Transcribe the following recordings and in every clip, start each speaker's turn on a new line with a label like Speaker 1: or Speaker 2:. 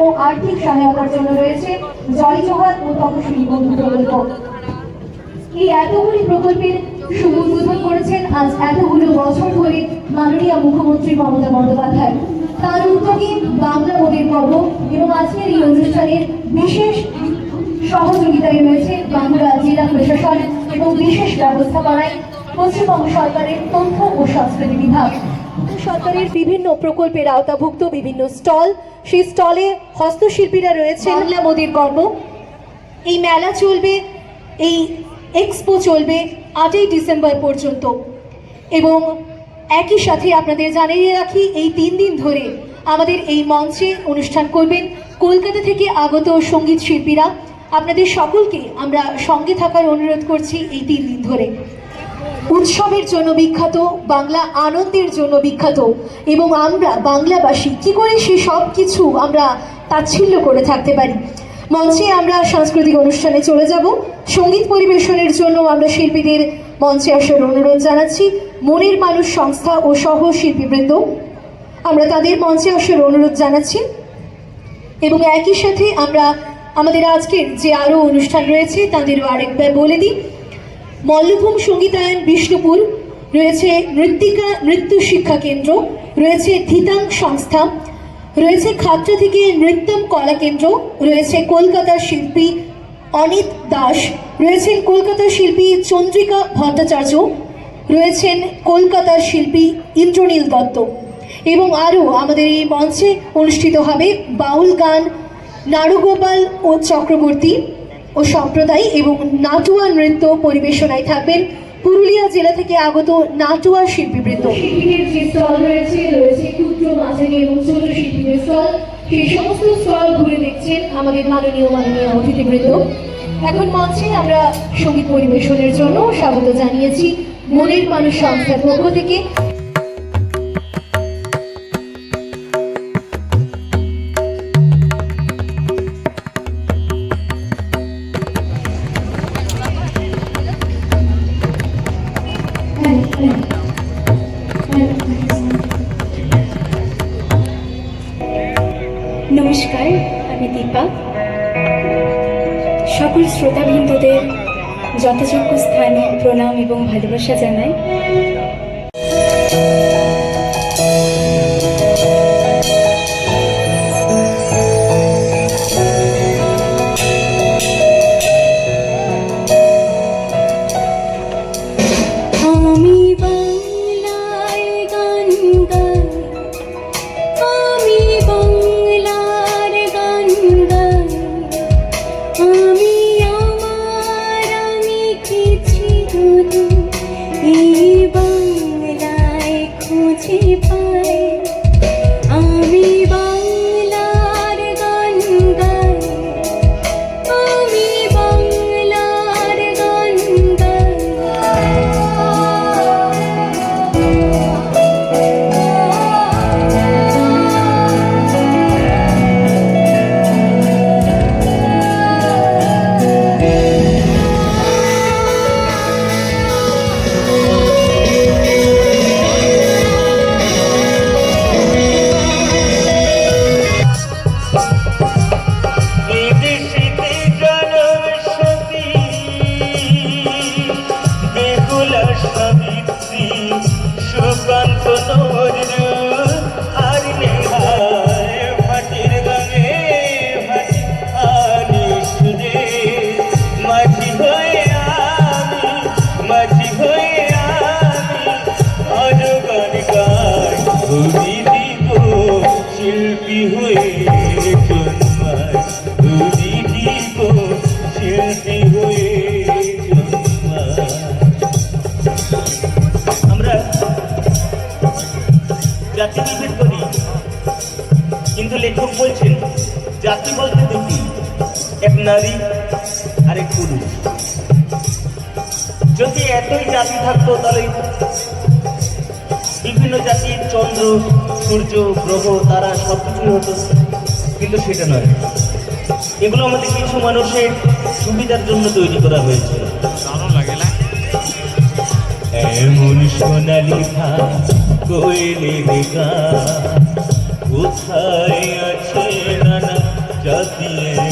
Speaker 1: ও আর্থিক সহায়তার জন্য রয়েছে জয় জোহার ও তপশিলী বন্ধু প্রকল্প এই এতগুলি প্রকল্পের শুভ উদ্বোধন করেছেন আজ এতগুলো বছর ধরে মাননীয় মুখ্যমন্ত্রী মমতা বন্দ্যোপাধ্যায়। তার উদ্যোগে বাংলা মোদের পর্ব এবং আজকের এই অনুষ্ঠানের বিশেষ সহযোগিতায় রয়েছে বাংলা জেলা প্রশাসন এবং বিশেষ ব্যবস্থাপনায় পশ্চিমবঙ্গ সরকারের তথ্য ও সংস্কৃতি বিভাগ। সরকারের বিভিন্ন প্রকল্পের আওতাভুক্ত বিভিন্ন স্টল। সেই স্টলে হস্তশিল্পীরা রয়েছে বাংলা মোদের গর্ব এই মেলা চলবে, এই এক্সপো চলবে আটই ডিসেম্বর পর্যন্ত। এবং একই সাথে আপনাদের জানিয়ে রাখি, এই তিন দিন ধরে আমাদের এই মঞ্চে অনুষ্ঠান করবেন কলকাতা থেকে আগত সংগীত শিল্পীরা। আপনাদের সকলকে আমরা সঙ্গে থাকার অনুরোধ করছি এই তিন দিন ধরে। উৎসবের জন্য বিখ্যাত, বাংলা আনন্দের জন্য বিখ্যাত এবং আমরা বাংলাবাসী কি করে সে সব কিছু আমরা তাচ্ছিল্য করে থাকতে পারি? মঞ্চে আমরা সাংস্কৃতিক অনুষ্ঠানে চলে যাব। সংগীত পরিবেশনের জন্য আমরা শিল্পীদের মঞ্চে আসার অনুরোধ জানাচ্ছি। মনের মানুষ সংস্থা ও সহ শিল্পীবৃন্দ আমরা তাদের মঞ্চে আসার অনুরোধ জানাচ্ছি। এবং একই সাথে আমরা, আমাদের আজকের যে আরও অনুষ্ঠান রয়েছে, তাদেরও আরেকবার বলে দিই মল্লভূম সঙ্গীতায়ন বিষ্ণুপুর, রয়েছে নৃত্তিকা নৃত্য শিক্ষা কেন্দ্র, রয়েছে ধিতাং সংস্থা, রয়েছে খাতড়া থেকে নৃত্যম কলা কেন্দ্র, রয়েছে কলকাতার শিল্পী অনিত দাস, রয়েছেন কলকাতার শিল্পী চন্দ্রিকা ভট্টাচার্য, রয়েছেন কলকাতার শিল্পী ইন্দ্রনীল দত্ত। এবং আরও আমাদের এই মঞ্চে অনুষ্ঠিত হবে বাউল গান নারুগোপাল ও চক্রবর্তী। ও সম্প্রদায় এবং নাটুয়া নৃত্য পরিবেশনায় থাকবেন পুরুলিয়া জেলা থেকে আগত নাটুয়া শিল্পীবৃন্দ। যে স্টল রয়েছে রয়েছে ক্ষুদ্র এবং ছোট শিল্পীদের স্টল। সেই সমস্ত স্টল ঘুরে দেখছেন আমাদের মাননীয় মাননীয় অতিথিবৃন্দ। এখন মঞ্চে আমরা সংগীত পরিবেশনের জন্য স্বাগত জানিয়েছি মনের মানুষ সংস্থার পক্ষ থেকে।
Speaker 2: নমস্কার আমি দীপা। সকল শ্রোতাবৃন্দদের যথাযোগ্য স্থানে প্রণাম এবং ভালোবাসা জানাই।
Speaker 3: Thank you. জাতি বিভেদ করি কিন্তু লেখক বলছেন জাতি বলতে দুটি এক নারী আর এক পুরুষ। যদি এতই জাতি থাকতো তাহলে বিভিন্ন জাতির চন্দ্র সূর্য গ্রহ তারা সব কিছুই হতো কিন্তু সেটা নয়। এগুলো আমাদের কিছু মানুষের সুবিধার জন্য তৈরি করা হয়েছে। এমন সোনালি ঘাস কইলি বিকা কোথায় আছে নানা জাতিয়ে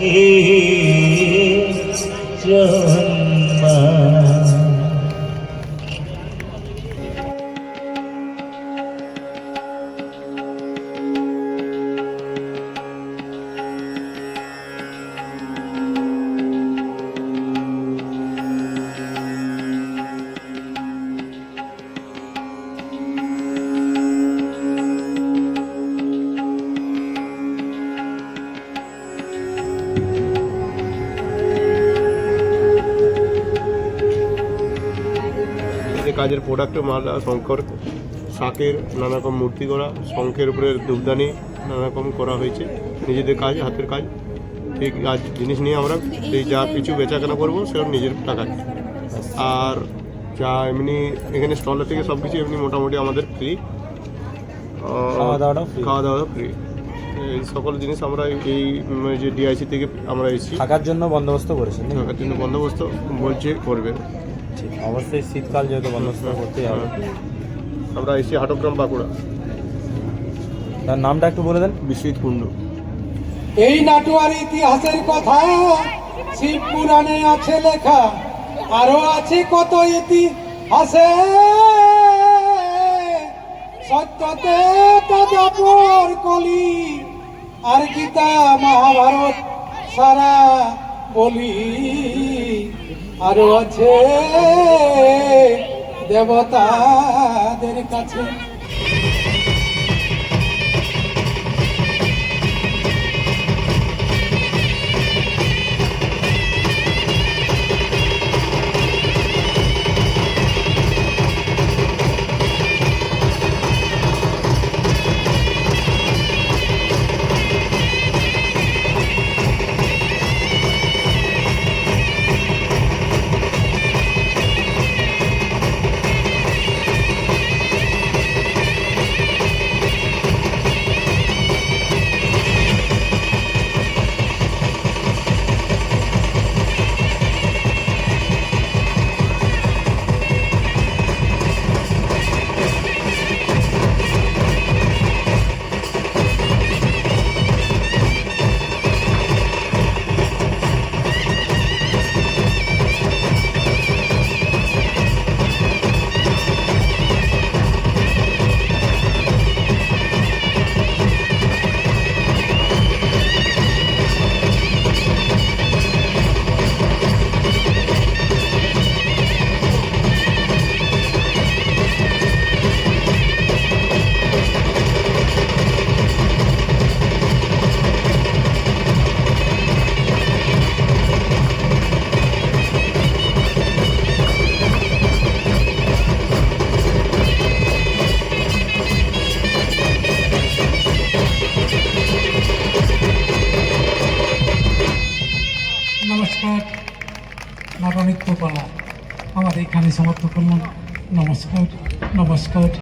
Speaker 3: হে
Speaker 4: কাজের প্রোডাক্টে মালা শঙ্কর শাকের নানা রকম মূর্তি করা শঙ্খের উপরে ধূপদানি নানা রকম করা হয়েছে। নিজেদের কাজ হাতের কাজ। ঠিক কাজ জিনিস নিয়ে আমরা এই যা কিছু বেচাকেনা করব সেটা নিজের টাকায়। আর যা এমনি এখানে স্টলের থেকে সব কিছু এমনি মোটামুটি আমাদের ফ্রি
Speaker 5: খাওয়া free?
Speaker 4: খাওয়া দাওয়া ফ্রি এই সকল জিনিস আমরা এই যে ডিআইসি থেকে আমরা এসেছি।
Speaker 5: থাকার জন্য বন্দোবস্ত করেছি
Speaker 4: থাকার জন্য বন্দোবস্ত বলছে করবে
Speaker 5: অবশ্যই শীতকাল যেহেতু বন্দোবস্ত করতেই হবে।
Speaker 4: আমরা এসেছি হাটগ্রাম বাঁকুড়া।
Speaker 5: তার নামটা একটু বলে দেন।
Speaker 4: বিশ্বজিৎ কুণ্ডু।
Speaker 6: এই নাটুয়ার ইতিহাসের কথা শিব পুরাণে আছে লেখা আরও আছে কত ইতিহাসে? সত্যতে তদপর কলি আর গীতা মহাভারত সারা বলি। আরও আছে দেবতাদের কাছে। সমাপ্ত করলাম। নমস্কার নমস্কার।